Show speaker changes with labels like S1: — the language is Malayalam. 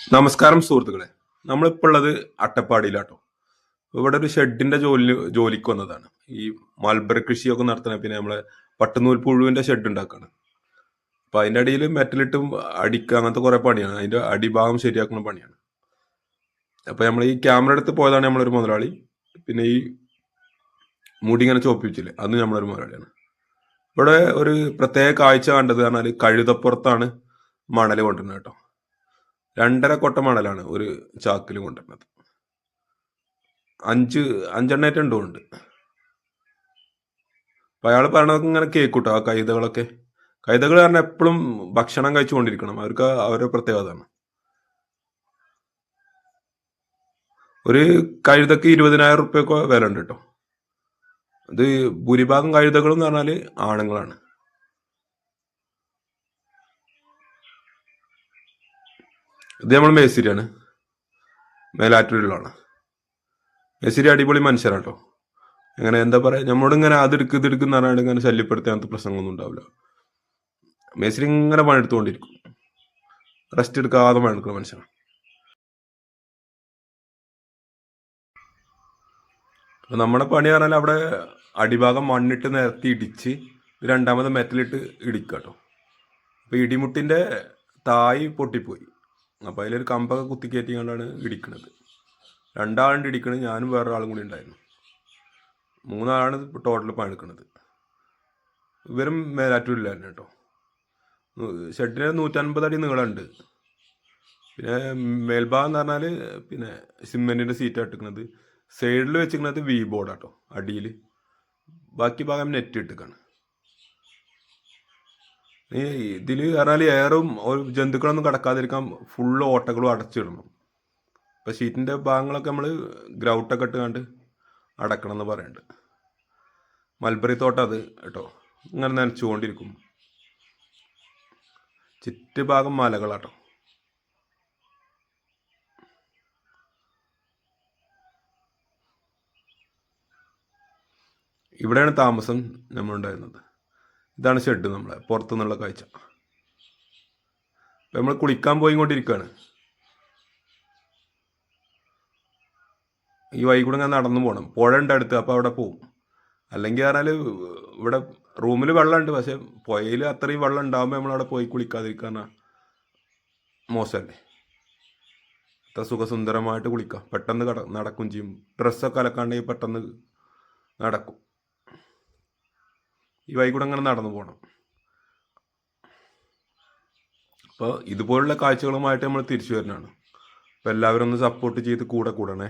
S1: നമസ്കാരം സുഹൃത്തുക്കളെ. നമ്മളിപ്പോൾ ഉള്ളത് അട്ടപ്പാടിയിലാട്ടോ. ഇവിടെ ഒരു ഷെഡിന്റെ ജോലി ജോലിക്ക് വന്നതാണ്. ഈ മൽബറി കൃഷിയൊക്കെ നടത്തണ പിന്നെ നമ്മളെ പട്ടുനൂൽ പുഴുവിന്റെ ഷെഡ് ഉണ്ടാക്കാണ്. അപ്പൊ അതിന്റെ അടിയിൽ മെറ്റലിട്ടും അടിക്കുക അങ്ങനത്തെ കുറെ പണിയാണ്. അതിന്റെ അടിഭാഗം ശരിയാക്കുന്ന പണിയാണ്. അപ്പൊ നമ്മൾ ഈ ക്യാമറ എടുത്ത് പോയതാണ് നമ്മളൊരു മുതലാളി. പിന്നെ ഈ മുടി ഇങ്ങനെ ചോപ്പിച്ചില്ലേ അത് നമ്മളൊരു മുതലാളിയാണ്. ഇവിടെ ഒരു പ്രത്യേക കാഴ്ച കണ്ടത് പറഞ്ഞാൽ കഴുതപ്പുറത്താണ് മണൽ കൊണ്ടുവരുന്നത് കേട്ടോ. രണ്ടര കൊട്ട മണലാണ് ഒരു ചാക്കിൽ കൊണ്ടുവരുന്നത്. അഞ്ച് അഞ്ചെണ്ണേറ്റ് രണ്ടും ഉണ്ട് അപ്പൊ അയാൾ പറയണതൊക്കെ ഇങ്ങനെ കേൾക്കൂട്ടോ ആ കൈതകളൊക്കെ. കൈതകൾ കാരണം എപ്പോഴും ഭക്ഷണം കഴിച്ചുകൊണ്ടിരിക്കണം. അവർക്ക് അവരുടെ പ്രത്യേകതയാണ്. ഒരു കഴുതക്ക് ഇരുപതിനായിരം റുപ്യൊക്കെ വില ഉണ്ട് കേട്ടോ. അത് ഭൂരിഭാഗം കഴുതകളും എന്ന് പറഞ്ഞാൽ ആണുങ്ങളാണ്. ഇത് നമ്മൾ മേസിരിയാണ് മേലാറ്റൂരിലാണ് മേസിരി അടിപൊളി മനുഷ്യരാണ് കേട്ടോ അങ്ങനെ എന്താ പറയാ നമ്മളോട് ഇങ്ങനെ അതെടുക്ക് ഇതെടുക്കുന്ന പറഞ്ഞാൽ ഇങ്ങനെ ശല്യപ്പെടുത്തി അങ്ങനത്തെ പ്രശ്നങ്ങളൊന്നും ഉണ്ടാവില്ല. മേസിരി ഇങ്ങനെ പണിയെടുത്തുകൊണ്ടിരിക്കും. റെസ്റ്റ് എടുക്കാതെ പണിയെടുക്കുന്ന മനുഷ്യനാണ് അപ്പൊ നമ്മുടെ പണി പറഞ്ഞാൽ അവിടെ അടിഭാഗം മണ്ണിട്ട് നിരത്തി ഇടിച്ച് രണ്ടാമത് മെറ്റലിട്ട് ഇടിക്കുക കേട്ടോ അപ്പൊ ഇടിമുട്ടിന്റെ തായ് പൊട്ടിപ്പോയി. അപ്പൊ അതിലൊരു കമ്പൊക്കെ കുത്തിക്കയറ്റി കൊണ്ടാണ് ഇടിക്കണത്. രണ്ടാളുണ്ട് ഇടിക്കുന്നത് ഞാനും വേറൊരാളും കൂടി ഉണ്ടായിരുന്നു. മൂന്നാളാണ് ടോട്ടൽ പണിക്കുന്നത് ഇവരും മേലാറ്റൂരില്ല തന്നെ കേട്ടോ ഷെഡിന് നൂറ്റൻപത് അടി നീളമുണ്ട് പിന്നെ മേൽഭാഗം എന്ന് പറഞ്ഞാൽ പിന്നെ സിമെന്റിന്റെ സീറ്റ് എടുക്കുന്നത് സൈഡിൽ വെച്ചിരിക്കുന്നത് വി ബോർഡാട്ടോ അടിയിൽ ബാക്കി ഭാഗം നെറ്റ് ഇട്ടിക്കാണ്. ഈ ഇതിൽ പറഞ്ഞാൽ എയറും ജന്തുക്കളൊന്നും കടക്കാതിരിക്കാൻ ഫുള്ള് ഓട്ടകളും അടച്ചിടണം ഇപ്പം ഷീറ്റിന്റെ ഭാഗങ്ങളൊക്കെ നമ്മൾ ഗ്രൗട്ടൊക്കെ ഇട്ട് കണ്ട് അടക്കണം എന്ന് പറയുന്നുണ്ട് മൽബറി തോട്ട അത് കേട്ടോ. ഇങ്ങനെ നനച്ചുകൊണ്ടിരിക്കും. ചുറ്റുഭാഗം മലകളാട്ടോ. ഇവിടെയാണ് താമസം നമ്മളുണ്ടായിരുന്നത്. ഇതാണ് ഷെഡ് നമ്മളെ പുറത്തു നിന്നുള്ള കാഴ്ച നമ്മൾ കുളിക്കാൻ പോയിക്കൊണ്ടിരിക്കുകയാണ് ഈ വഴി കൂടെ ഞാൻ നടന്നു പോകണം പുഴ ഉണ്ട് അടുത്ത് അപ്പോൾ അവിടെ പോവും. അല്ലെങ്കിൽ പറഞ്ഞാൽ ഇവിടെ റൂമിൽ വെള്ളമുണ്ട് പക്ഷേ പുഴയിൽ അത്രയും വെള്ളം ഉണ്ടാകുമ്പോൾ നമ്മളവിടെ പോയി കുളിക്കാതിരിക്കാനാ മോശമല്ലേ? അത്ര സുഖസുന്ദരമായിട്ട് കുളിക്കാം. പെട്ടെന്ന് കട നടക്കും ചെയ്യും. ഡ്രസ്സൊക്കെ അലക്കാണ്ടെങ്കിൽ പെട്ടെന്ന് നടക്കും. ഈ വൈകൂടെ അങ്ങനെ നടന്നു പോകണം അപ്പോൾ ഇതുപോലുള്ള കാഴ്ചകളുമായിട്ട് നമ്മൾ തിരിച്ചു വരുന്നതാണ് അപ്പോൾ എല്ലാവരും ഒന്ന് സപ്പോർട്ട് ചെയ്ത് കൂടെ കൂടണേ.